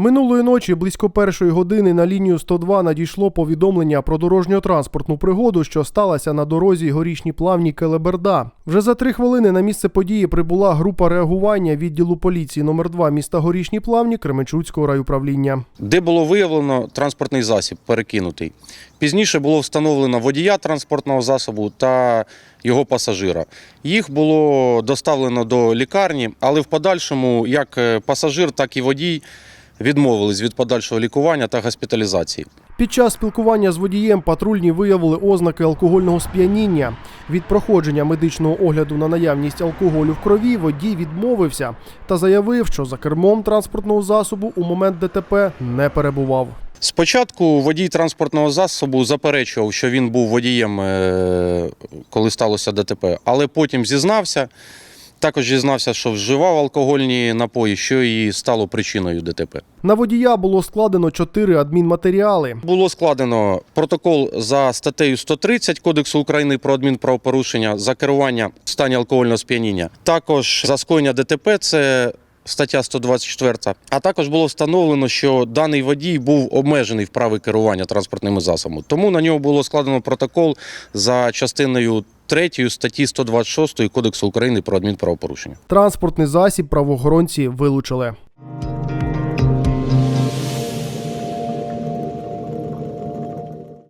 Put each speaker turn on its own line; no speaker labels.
Минулої ночі близько першої години на лінію 102 надійшло повідомлення про дорожньо-транспортну пригоду, що сталася на дорозі горішні плавні Келеберда. Вже за три хвилини на місце події прибула група реагування відділу поліції номер 2 міста Горішні Плавні Кременчуцького райуправління.
де було виявлено транспортний засіб перекинутий. Пізніше було встановлено водія транспортного засобу та його пасажира. Їх було доставлено до лікарні, але в подальшому як е, пасажир, так і водій відмовились від подальшого лікування та госпіталізації.
Під час спілкування з водієм патрульні виявили ознаки алкогольного сп'яніння. Від проходження медичного огляду на наявність алкоголю в крові водій відмовився та заявив, що за кермом транспортного засобу у момент ДТП не перебував.
Спочатку водій транспортного засобу заперечував, що він був водієм, е, коли сталося ДТП, але потім зізнався. Також зізнався, що вживав алкогольні напої, що і стало причиною ДТП.
На водія було складено чотири адмінматеріали.
Було складено протокол за статтею 130 Кодексу України про адмінправопорушення за керування в стані алкогольного сп'яніння. Також за скоєння ДТП це стаття 124. А також було встановлено, що даний водій був обмежений в праві керування транспортними засобами. Тому на нього було складено протокол за частиною 3 статті 126 Кодексу України про адмінправопорушення.
Транспортний засіб правоохоронці вилучили.